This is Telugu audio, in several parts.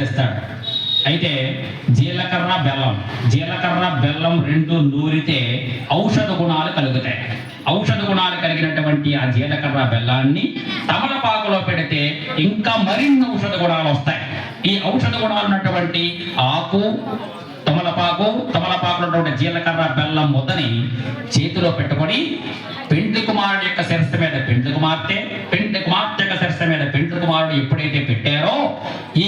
చేస్తాడు. అయితే జీలకర్ర బెల్లం. జీలకర్ర బెల్లం రెండు నూరితే ఔషధ గుణాలు కలుగుతాయి. ఔషధ గుణాలు కలిగినటువంటి ఆ జీలకర్ర బెల్లాన్ని తమలపాకులో పెడితే ఇంకా మరిన్ని ఔషధ గుణాలు వస్తాయి. ఈ ఔషధ గుణాలు ఉన్నటువంటి ఆకు తమలపాకు తమలపాకులో ఉన్నటువంటి జీలకర్ర బెల్లం ముద్దని చేతిలో పెట్టుకొని పెండ్లి కుమారుడు యొక్క శిరస్సు మీద పెండ్లి కుమార్తె పెండ్లి కుమార్తె యొక్క శిరస్సు మీద పెండ్లి కుమారుడు ఎప్పుడైతే పెట్టారో ఈ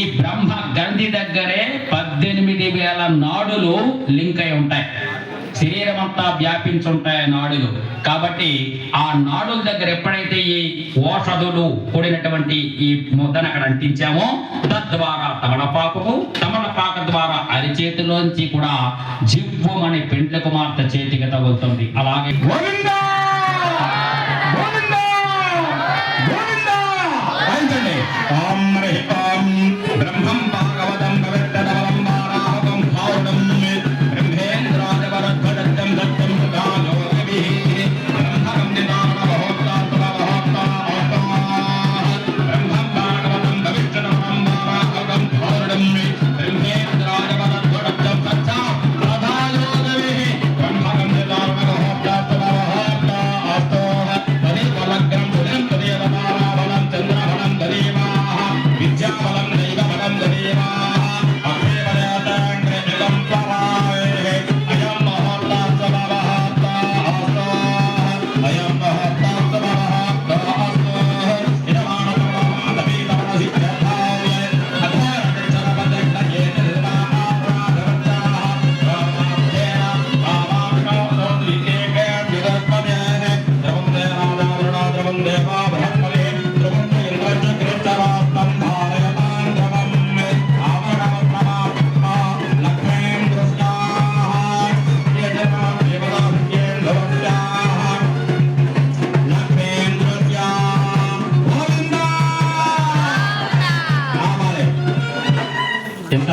బ్రహ్మ గంధి దగ్గరే పద్దెనిమిది వేల నాడులు లింక్ అయి ఉంటాయి. శరీరం అంతా వ్యాపించుంటాయి నాడులు. కాబట్టి ఆ నాడుల దగ్గర ఎప్పుడైతే ఈ ఓషధులు కూడినటువంటి ఈ ముద్దను అక్కడ అంటించామో తద్వారా తమలపాకుకు తమలపాక ద్వారా అరిచేతిలోంచి కూడా జివ్వు అనే పెండ్ల కుమార్తె చేతికి తగులుతుంది అలాగే గోవిందా! గోవిందా! గోవిందా! ఎంత